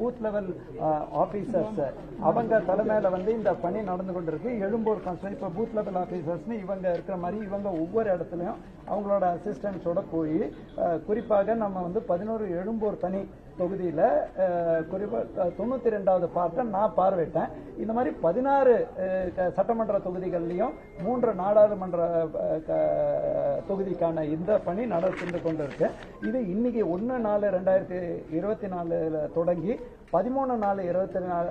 Booth level officers அவங்க தலைமையில வந்து இந்த பணி நடந்து கொண்டிருக்கு. எழும்பூர் கான்ஸ்டன்ட் இப்போ பூத் லெவல் ஆபீசர்ஸ்னு இவங்க இருக்கிற மாதிரி இவங்க ஒவ்வொரு இடத்துலையும் அவங்களோட அசிஸ்டன்ஸோட போய் குறிப்பாக நம்ம வந்து பதினோரு எழும்பூர் தனி தொகுதியில் குறிப்பாக தொண்ணூற்றி ரெண்டாவது பார்ட்டை நான் பார்வையிட்டேன். இந்த மாதிரி பதினாறு சட்டமன்ற தொகுதிகள்லையும் மூன்று நாடாளுமன்ற க- தொகுதிக்கான இந்த பணி நடந்து கொண்டு இருக்கு இது இன்னைக்கு ஒன்று நாலு ரெண்டாயிரத்தி இருபத்தி நாலுல தொடங்கி பதிமூணு நாலு இருபத்தி நாலு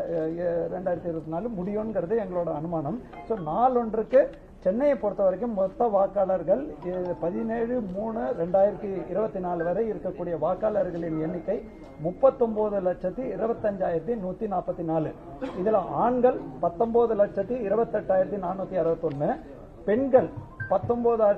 ரெண்டாயிரத்தி இருபத்தி நாலு முடியுங்கிறது எங்களோட அனுமானம். ஸோ நாளொன்றுக்கு சென்னையை பொறுத்த வரைக்கும் மொத்த வாக்காளர்கள் பதினேழு மூணு ரெண்டாயிரத்தி இருபத்தி நாலு வரை இருக்கக்கூடிய வாக்காளர்களின் எண்ணிக்கை முப்பத்தொன்பது லட்சத்தி இருபத்தஞ்சாயிரத்தி நூத்தி நாற்பத்தி நாலு இதுல ஆண்கள் பத்தொன்பது லட்சத்தி இருபத்தெட்டாயிரத்தி நானூத்தி அறுபத்தொன்னு பெண்கள் பத்தொன்பது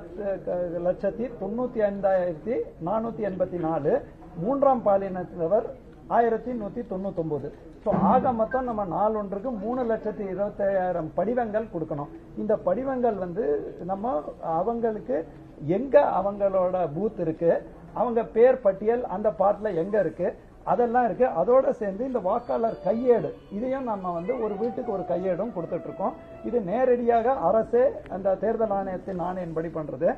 லட்சத்தி தொண்ணூத்தி ஐந்தாயிரத்தி நானூத்தி எண்பத்தி நாலு மூன்றாம் பாலினத்தவர் ஆயிரத்தி நூத்தி தொண்ணூத்தொன்பது. ஸோ ஆக மொத்தம் நம்ம நாள் ஒன்றுக்கு மூணு லட்சத்தி இருபத்தாயிரம் படிவங்கள் கொடுக்கணும். இந்த படிவங்கள் வந்து நம்ம அவங்களுக்கு எங்க அவங்களோட பூத் இருக்கு அவங்க பேர் பட்டியல் அந்த பார்ட்ல எங்க இருக்கு அதெல்லாம் இருக்கு. அதோட சேர்ந்து இந்த வாக்காளர் கையேடு இதையும் நம்ம வந்து ஒரு வீட்டுக்கு ஒரு கையேடும் கொடுத்துட்டு இருக்கோம். இது நேரடியாக அரசே அந்த தேர்தல் ஆணையத்தின் ஆணையின்படி பண்றது.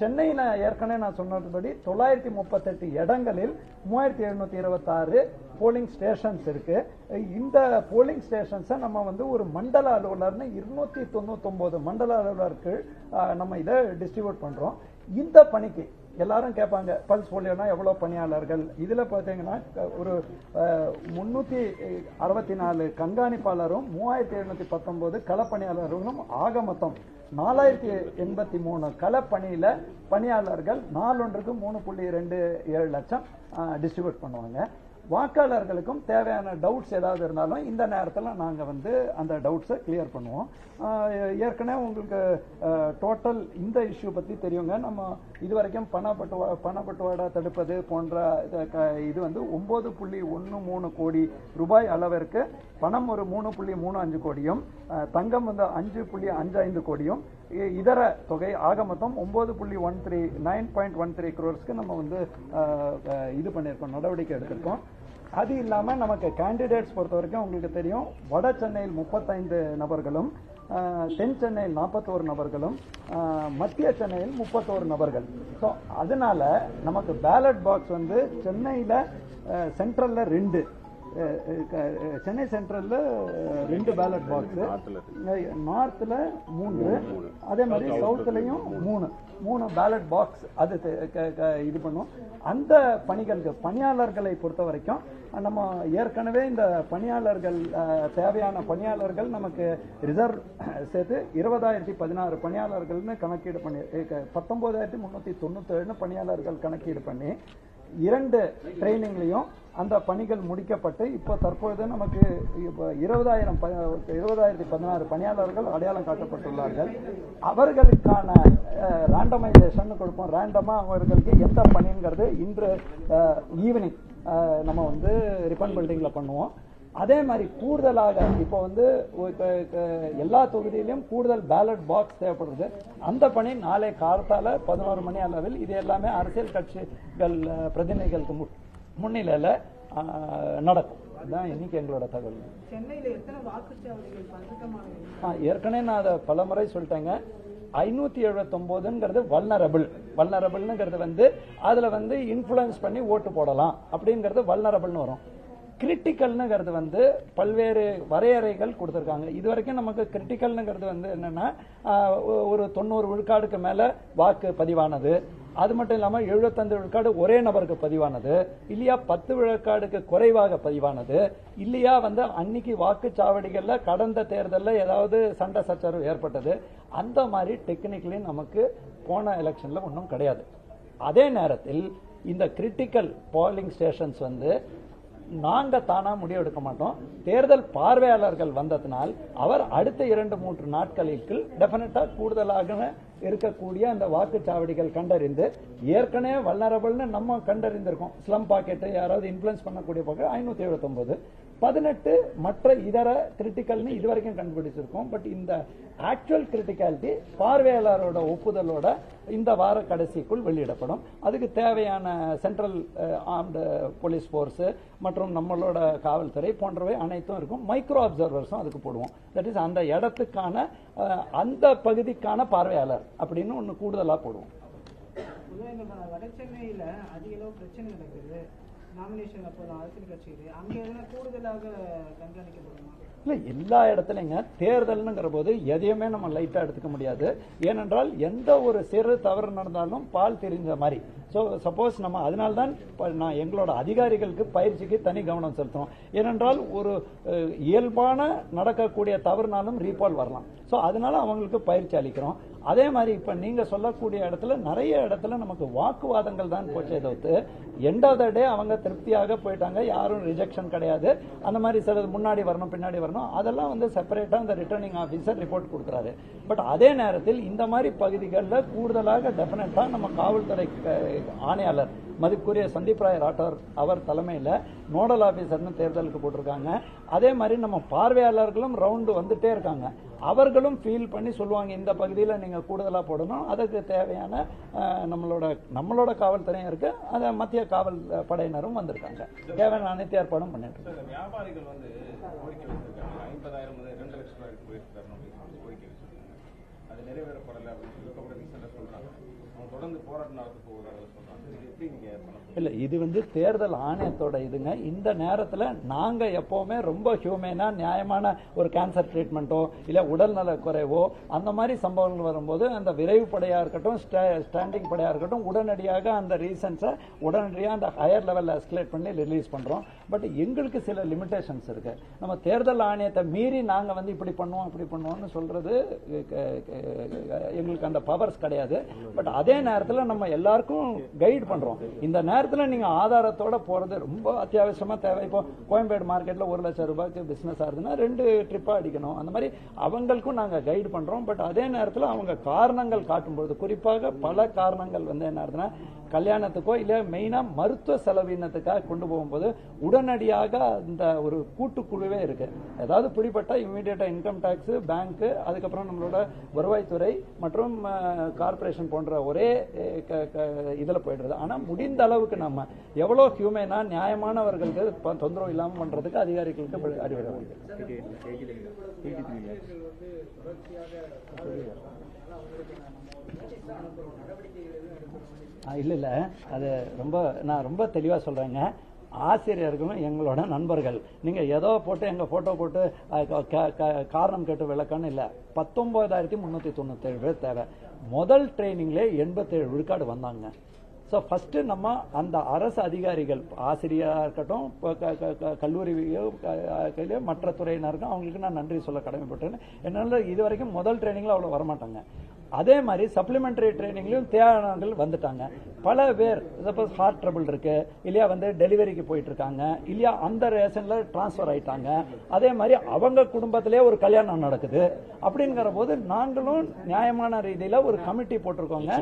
சென்னையில் ஏற்கனவே நான் சொன்னதுபடி தொள்ளாயிரத்தி முப்பத்தெட்டு இடங்களில் மூவாயிரத்தி எழுநூத்தி இருபத்தாறு போலிங் ஸ்டேஷன்ஸ் இருக்கு. இந்த போலிங் ஸ்டேஷன்ஸை நம்ம வந்து ஒரு மண்டல அலுவலர்னு இருநூத்தி தொண்ணூத்தொன்பது மண்டல அலுவலருக்கு நம்ம இதை டிஸ்ட்ரிபியூட் பண்றோம். இந்த பணிக்கு எல்லாரும் கேட்பாங்க பல்ஸ் போலியோனா எவ்வளோ பணியாளர்கள்? இதில் பார்த்தீங்கன்னா க- ஒரு முந்நூற்றி அறுபத்தி நாலு கண்காணிப்பாளரும் மூவாயிரத்தி எழுநூற்றி பத்தொம்போது களப்பணியாளர்களும் ஆக மொத்தம் நாலாயிரத்தி எண்பத்தி மூணு களப்பணியில பணியாளர்கள் நாளொன்றுக்கு மூணு புள்ளி ரெண்டு ஏழு லட்சம் டிஸ்ட்ரிபியூட் பண்ணுவாங்க. வாக்காளர்களுக்கும் தேவையான டவுட்ஸ் ஏதாவது இருந்தாலும் இந்த நேரத்தில் நாங்கள் வந்து அந்த டவுட்ஸை கிளியர் பண்ணுவோம். ஏற்கனவே உங்களுக்கு டோட்டல் இந்த இஷ்யூ பற்றி தெரியுங்க. நம்ம இதுவரைக்கும் பணப்பட்டுவா பணப்பட்டுவாடா தடுப்பது போன்ற இது க- இது வந்து ஒம்பது புள்ளி ஒன்று மூணு கோடி ரூபாய் அளவிற்கு பணம் ஒரு மூணு புள்ளி மூணு அஞ்சு கோடியும் தங்கம் வந்து அஞ்சு புள்ளி அஞ்சு ஐந்து கோடியும் இதர தொகை ஆக மொத்தம் ஒம்பது புள்ளி one three nine point one three க்ரோர்ஸ்க்கு நம்ம வந்து இது பண்ணியிருக்கோம் நடவடிக்கை எடுத்திருக்கோம். அது இல்லாமல் நமக்கு கேண்டிடேட்ஸ் பொறுத்த வரைக்கும் உங்களுக்கு தெரியும். வட சென்னையில் முப்பத்தைந்து நபர்களும் தென் சென்னையில் நாற்பத்தோரு நபர்களும் மத்திய சென்னையில் முப்பத்தோரு நபர்கள். ஸோ அதனால நமக்கு பேலட் பாக்ஸ் வந்து சென்னையில் சென்ட்ரலில் ரெண்டு. சென்னை சென்ட்ரல்ல ரெண்டு பேலட் பாக்ஸ் நார்த்ல மூன்று. அதே மாதிரி சவுத்துலயும் மூணு. மூணு. பேலட் பாக்ஸ் அது இது பண்ணும். அந்த பணிகளுக்கு பணியாளர்களை பொறுத்த வரைக்கும் நம்ம ஏற்கனவே இந்த பணியாளர்கள் தேவையான பணியாளர்கள் நமக்கு ரிசர்வ் சேர்த்து இருபதாயிரத்தி பதினாறு பணியாளர்கள்னு கணக்கீடு பண்ணி பத்தொன்பதாயிரத்தி முன்னூத்தி தொண்ணூத்தேழுன்னு பணியாளர்கள் கணக்கீடு பண்ணி இரண்டு ட்ரைனிங்லையும் அந்த பணிகள் முடிக்கப்பட்டு இப்போ தற்பொழுது நமக்கு இப்போ இருபதாயிரம் ப- இருபதாயிரத்தி பதினாறு பணியாளர்கள் அடையாளம் காட்டப்பட்டுள்ளார்கள். அவர்களுக்கான ரேண்டமைசேஷன் கொடுப்போம். ரேண்டமாக அவர்களுக்கு எந்த பணிங்கிறது இன்று ஈவினிங் நம்ம வந்து ரிப்பன் பில்டிங்கில் பண்ணுவோம். அதே மாதிரி கூடுதலாக இப்போ வந்து எல்லா தொகுதியிலும் கூடுதல் பேலட் பாக்ஸ் தேவைப்படுது. அந்த பணி நாளை காலத்தால் பதினோரு மணி அளவில் இது எல்லாமே அரசியல் கட்சிகள் பிரதிநிதிகளுக்கு முன்னிலையில நடக்கும். இதுதான் இன்னைக்கு எங்களோட தகவல். ஏற்கனவே நான் அதை பல முறை சொல்லிட்டேங்க. ஐநூத்தி எழுபத்தொன்பதுங்கிறது வல்னரபிள் வல்னரபிள்னுங்கிறது வந்து அதுல வந்து இன்ஃப்ளூயன்ஸ் பண்ணி ஓட்டு போடலாம். அப்படிங்கிறது வல்னரபிள்னு வரும். கிரிட்டிக்கல்னுங்கிறது வந்து பல்வேறு வரையறைகள் கொடுத்துருக்காங்க. இது வரைக்கும் நமக்கு கிரிட்டிக்கல்னுங்கிறது வந்து என்னன்னா ஒரு தொண்ணூறு விழுக்காடுக்கு மேல வாக்கு பதிவானது. அது மட்டும் இல்லாமல் எழுபத்தஞ்சு விழுக்காடு ஒரே நபருக்கு பதிவானது இல்லையா பத்து விழுக்காடுக்கு குறைவாக பதிவானது இல்லையா வந்து அன்னைக்கு வாக்குச்சாவடிகளில் கடந்த தேர்தலில் ஏதாவது சண்டை சச்சரவு ஏற்பட்டது அந்த மாதிரி டெக்னிக்கலி நமக்கு போன எலெக்ஷனில் ஒன்றும் கிடையாது. அதே நேரத்தில் இந்த கிரிட்டிக்கல் போலிங் ஸ்டேஷன்ஸ் வந்து நாங்கள் தானாக முடிவெடுக்க மாட்டோம். தேர்தல் பார்வையாளர்கள் வந்ததினால் அவர் அடுத்த இரண்டு மூன்று நாட்களுக்கு டெஃபினட்டாக கூடுதலாக இருக்கக்கூடிய அந்த வாக்குச்சாவடிகள் கண்டறிந்து ஏற்கனவே வல்னரபிள்னு நம்ம கண்டறிந்திருக்கோம். ஸ்லம் பாக்கெட்டை யாராவது இன்ஃபுளுன்ஸ் பண்ணக்கூடிய பக்கம் ஐநூத்தி எழுபத்தொன்பது பதினெட்டு மற்ற இதர கிரிட்டிக்கல்னு இது வரைக்கும் கண்டுபிடிச்சிருக்கோம். பட் இந்த ஆக்சுவல் கிரிட்டிகாலிட்டி பார்வையாளரோட ஒப்புதலோட இந்த வார கடைசிக்குள் வெளியிடப்படும். அதுக்கு தேவையான சென்ட்ரல் ஆர்ம்டு போலீஸ் ஃபோர்ஸ் மற்றும் நம்மளோட காவல்துறை போன்றவை அனைத்தும் இருக்கும். மைக்ரோ அப்சர்வர்ஸும் அதுக்கு போடுவோம். தட் இஸ் அந்த இடத்துக்கான uh, அந்த பகுதிக்கான பார்வையாளர். அப்படின்னு ஒன்று கூடுதலாக போடுவோம். பொதுவாக அதிக அளவு பிரச்சனை நடக்குது. நாமினேஷன் அப்போ அரசியல் கட்சியில். அங்கே எதுனா கூடுதலாக கண்காணிக்கப்படுமா? இல்ல எல்லா இடத்துலங்க தேர்தல்னுங்கிற போது எதையுமே நம்ம லைட்டா எடுத்துக்க முடியாது. ஏனென்றால் எந்த ஒரு சிறு தவறு நடந்தாலும் பால் தெரிஞ்ச மாதிரி. ஸோ சப்போஸ் நம்ம அதனால தான் நான் எங்களோட அதிகாரிகளுக்கு பயிற்சிக்கு தனி கவனம் செலுத்துறோம். ஏனென்றால் ஒரு இயல்பான நடக்கக்கூடிய தவறுனாலும் ரீபால் வரலாம். ஸோ அதனால அவங்களுக்கு பயிற்சி அளிக்கிறோம். அதே மாதிரி இப்ப நீங்க சொல்லக்கூடிய இடத்துல நிறைய இடத்துல நமக்கு வாக்குவாதங்கள் தான் போச்சே தவிர்த்து எண்ட் ஆஃப் த டே அவங்க திருப்தியாக போயிட்டாங்க. யாரும் ரிஜெக்ஷன் கிடையாது. அந்த மாதிரி சிலது முன்னாடி வரணும் பின்னாடி வரணும் அதெல்லாம் வந்து செப்பரேட்டாக அந்த ரிட்டர்னிங் ஆஃபீஸர் ரிப்போர்ட் கொடுக்குறாரு. பட் அதே நேரத்தில் இந்த மாதிரி பகுதிகளில் கூடுதலாக டெஃபினட்டாக நம்ம காவல்துறை ஆணையாளர் மதிப்புக்குரிய சந்தீப் ராய் ராட்டோர் அவர் தலைமையில் நோடல் ஆஃபீஸர்னு தேர்தலுக்கு போட்டிருக்காங்க. அதே மாதிரி நம்ம பார்வையாளர்களும் ரவுண்டு வந்துட்டே இருக்காங்க. அவர்களும் ஃபீல் பண்ணி சொல்லுவாங்க இந்த பகுதியில் நீங்கள் கூடுதலாக போடணும் அதுக்கு தேவையான நம்மளோட நம்மளோட காவல்துறையும் இருக்கு. அதை மத்திய காவல் படையினரும் வந்திருக்காங்க. தேவையான அனைத்து ஏற்பாடும் பண்ணிட்டு இருக்கோம். வியாபாரிகள் வந்து ஐம்பதாயிரம் முதல் ரெண்டு லட்சம் ரூபாய்க்கு போயிட்டு தரணும் கோரிக்கை வச்சிருக்காங்க. அது நிறைவேறப்படலை அப்படின்னு சொல்லி கூட இல்லை இது இல்ல இது வந்து தேர்தல் ஆணையத்தோட இதுங்க. இந்த நேரத்துல நாங்க எப்பவுமே ரொம்ப ஹியூமேனா நியாயமான ஒரு கேன்சர் ட்ரீட்மெண்ட்டோ இல்ல உடல்நல குறைவோ அந்த மாதிரி சம்பவங்கள் வரும்போது அந்த விரைவு படையா இருக்கட்டும் ஸ்டாண்டிங் படையா இருக்கட்டும் உடனடியாக அந்த ரீசன்ஸை உடனடியாக அந்த ஹையர் லெவல்ல எஸ்கலேட் பண்ணி ரிலீஸ் பண்றோம். பட் எங்களுக்கு சில லிமிடேஷன்ஸ் இருக்கு. நம்ம தேர்தல் ஆணையத்தை மீறி நாங்க வந்து இப்படி பண்ணுவோம் இப்படி பண்ணுவோம்னு சொல்றது எங்களுக்கு அந்த பவர்ஸ் கிடையாது. பட் அதே அதே நேரத்துல நம்ம எல்லாருக்கும் கைட் பண்றோம். இந்த நேரத்துல நீங்க ஆதாரத்தோட போறது ரொம்ப அத்தியாவசியமா தேவை. இப்போ கோயம்பேடு மார்க்கெட்ல ஒரு லட்சம் ரூபாய்க்கு பிசினஸ் ஆகுதுன்னா ரெண்டு ட்ரிப்பா அடிக்கணும். அந்த மாதிரி அவங்களுக்கும் நாங்க கைடு பண்றோம். பட் அதே நேரத்துல அவங்க காரணங்கள் காட்டும்பொழுது குறிப்பாக பல காரணங்கள் வந்து என்ன ஆகுதுன்னா கல்யாணத்துக்கோ இல்ல மெயினா மருத்துவ செலவினத்துக்காக கொண்டு போகும்போது உடனடியாக அந்த ஒரு கூட்டுக்குழுவே இருக்கு. ஏதாவது பிடிப்பட்டா இமீடியட்டா இன்கம் டேக்ஸ் பேங்க் அதுக்கப்புறம் நம்மளோட வருவாய்த்துறை மற்றும் கார்ப்பரேஷன் போன்ற ஒரே ஒரே இதில் இதுல போயிடுறது. ஆனா முடிந்த அளவுக்கு நம்ம எவ்வளவு ஹியூமேனா நியாயமானவர்களுக்கு தொந்தரவு இல்லாமல் பண்றதுக்கு அதிகாரிகளுக்கு அறிவுரை இல்லை இல்ல இல்ல. அது ரொம்ப நான் ரொம்ப தெளிவா சொல்றேங்க. ஆசிரியர்களும் எங்களோட நண்பர்கள். நீங்க ஏதோ போட்டு எங்க போட்டோ போட்டு க- காரணம் கேட்டு விளக்கன்னு இல்ல. பத்தொன்பதாயிரத்தி முன்னூத்தி தொண்ணூத்தேழு பேர் தேவை. முதல் ட்ரைனிங்லே எண்பத்தேழு விழுக்காடு வந்தாங்க. ஸோ ஃபஸ்ட்டு நம்ம அந்த அரசு அதிகாரிகள் ஆசிரியராக இருக்கட்டும் கல்லூரியோ க- மற்ற துறையினருக்கும் அவங்களுக்கு நான் நன்றி சொல்ல கடமைப்பட்டேன் என்னால் இது வரைக்கும் முதல் ட்ரைனிங்கில் அவ்வளோ வரமாட்டாங்க. அதே மாதிரி சப்ளிமெண்டரி ட்ரைனிங்லயும் தேவையானவர்கள் வந்துட்டாங்க. பல பேர் சப்போஸ் ஹார்ட் ட்ரபிள் இருக்கு இல்லையா வந்து டெலிவரிக்கு போயிட்டு இருக்காங்க இல்லையா அந்த ரேஷன்ல டிரான்ஸ்ஃபர் ஆயிட்டாங்க. அதே மாதிரி அவங்க குடும்பத்திலே ஒரு கல்யாணம் நடக்குது. அப்படிங்கிற போது நாங்களும் நியாயமான ரீதியில ஒரு கமிட்டி போட்டிருக்கோங்க.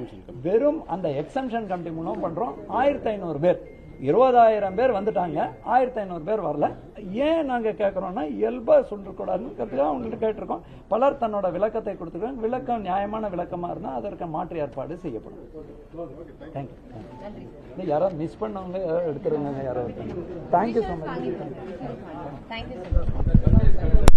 வெறும் அந்த எக்ஸம்ஷன் கமிட்டி மூலம் பண்றோம். ஆயிரத்தி ஐநூறு பேர். இருபதாயிரம் பேர் வந்துட்டாங்க. ஆயிரத்தி ஐநூறு பேர் வரல. ஏன் நாங்க கேட்கறோம்னா இயல்பா சொல்லக்கூடாதுங்கிறதுக்காக அவங்கள்ட்ட கேட்டிருக்கோம். பலர் தன்னோட விளக்கத்தை கொடுத்துருக்காங்க. விளக்கம் நியாயமான விளக்கமா இருந்தா அதற்கு மாற்று ஏற்பாடு செய்யப்படும். தேங்க்யூ யாராவது மிஸ் பண்ணவங்க யாராவது. எடுத்துருங்க யாராவது தேங்க்யூ ஸோ மச் தேங்க்யூ